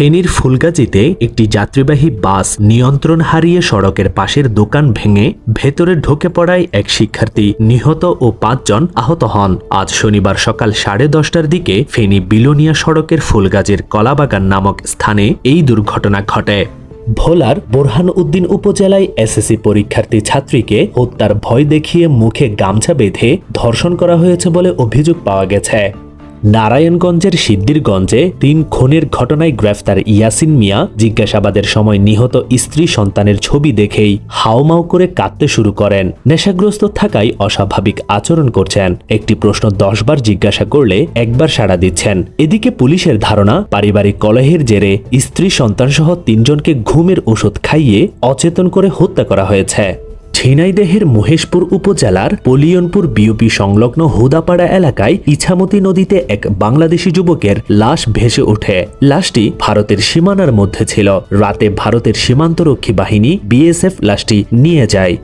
ফেনীর ফুলগাজীতে একটি যাত্রীবাহী বাস নিয়ন্ত্রণ হারিয়ে সড়কের পাশের দোকান ভেঙে ভেতরে ঢুকে পড়ায় এক শিক্ষার্থী নিহত ও পাঁচজন আহত হন। আজ শনিবার সকাল সাড়ে দশটার দিকে ফেনী বিলোনিয়া সড়কের ফুলগাজীর কলাবাগান নামক স্থানে এই দুর্ঘটনা ঘটে। ভোলার বোরহান উদ্দিন উপজেলায় এসএসসি পরীক্ষার্থী ছাত্রীকে হত্যার ভয় দেখিয়ে মুখে গামছা বেঁধে ধর্ষণ করা হয়েছে বলে অভিযোগ পাওয়া গেছে। নারায়ণগঞ্জের সিদ্দিরগঞ্জে তিন খুনের ঘটনায় গ্রেফতার ইয়াসিন মিয়া জিজ্ঞাসাবাদের সময় নিহত স্ত্রী সন্তানের ছবি দেখেই হাওমাও করে কাঁদতে শুরু করেন। নেশাগ্রস্ত থাকায় অস্বাভাবিক আচরণ করছেন। একটি প্রশ্ন দশবার জিজ্ঞাসা করলে একবার সাড়া দিচ্ছেন। এদিকে পুলিশের ধারণা, পারিবারিক কলহের জেরে স্ত্রী সন্তানসহ তিনজনকে ঘুমের ওষুধ খাইয়ে অচেতন করে হত্যা করা হয়েছে। ঝিনাইদেহের মহেশপুর উপজেলার পলিয়নপুর বিওপি সংলগ্ন হুদাপাড়া এলাকায় ইছামতি নদীতে এক বাংলাদেশি যুবকের লাশ ভেসে ওঠে। লাশটি ভারতের সীমানার মধ্যে ছিল। রাতে ভারতের সীমান্তরক্ষী বাহিনী বিএসএফ লাশটি নিয়ে যায়।